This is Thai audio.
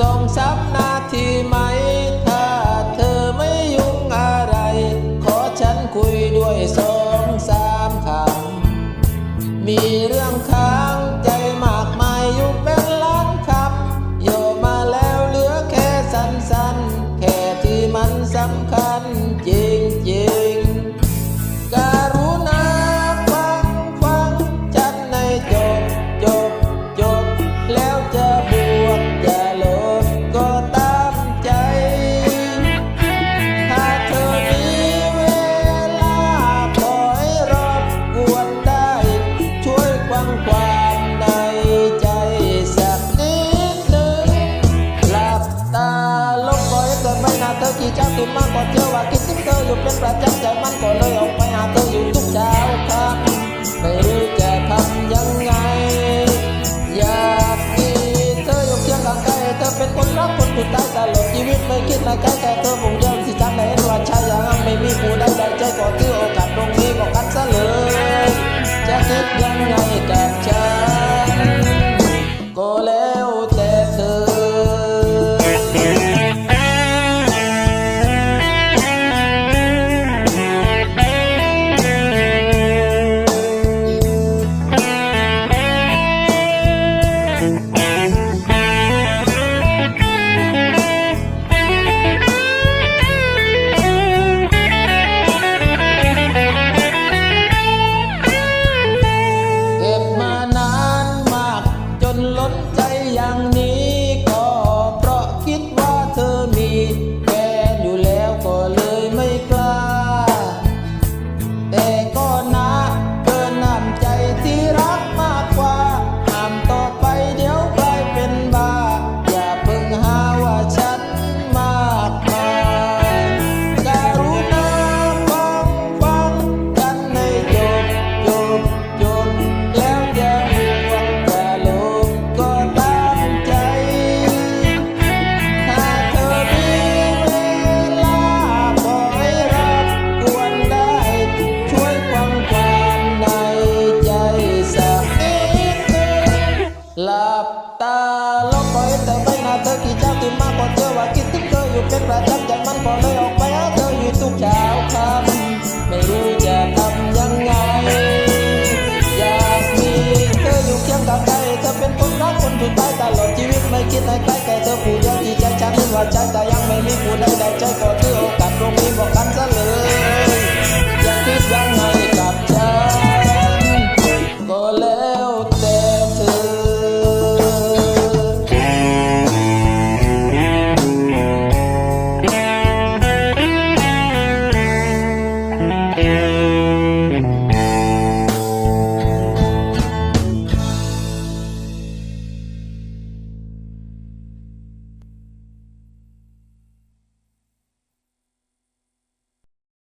สามนาทีไหม ถ้าเธอไม่ยุ่งอะไร ขอฉันคุยด้วยสองสามคำ มีเรื่องค้างใจมากมายอยู่เป็นล้านคำโยมาแล้วเหลือแค่สั้นๆ แค่ที่มันสำคัญ เจ้าตุ่มมาก่อนเชื่อว่าคิดถึงเธออยู่เป็นประจำใจมันก็เลยออกไปหาเธออยู่ทุกเช้าครับไม่รู้จะทำยังไง อยากมีเธออยู่เคียงข้างกายเธอเป็นคนรักคนสุดท้ายตลอดชีวิตไม่คิดมาใกล้แค่เธอคง หลับตาลบไปแต่ไม่นาเธอกี่เจ้าตื่นมากกว่าเธอว่าคิดถึงเธออยู่เป็นประจำจมันก็เลยออกไปหาเธออยู่ทุกเช้าค่ำไม่รู้จะทำยังไง อยากมีเธออยู่เคียงข้างใจเธอเป็นคนรักคนสุดท้ายตลอดชีวิตไม่คิดให้ใครแก่เธอผู้เดียวที่ใจฉันว่าใจแต่ยังไม่มีผู้ใดใดใจก็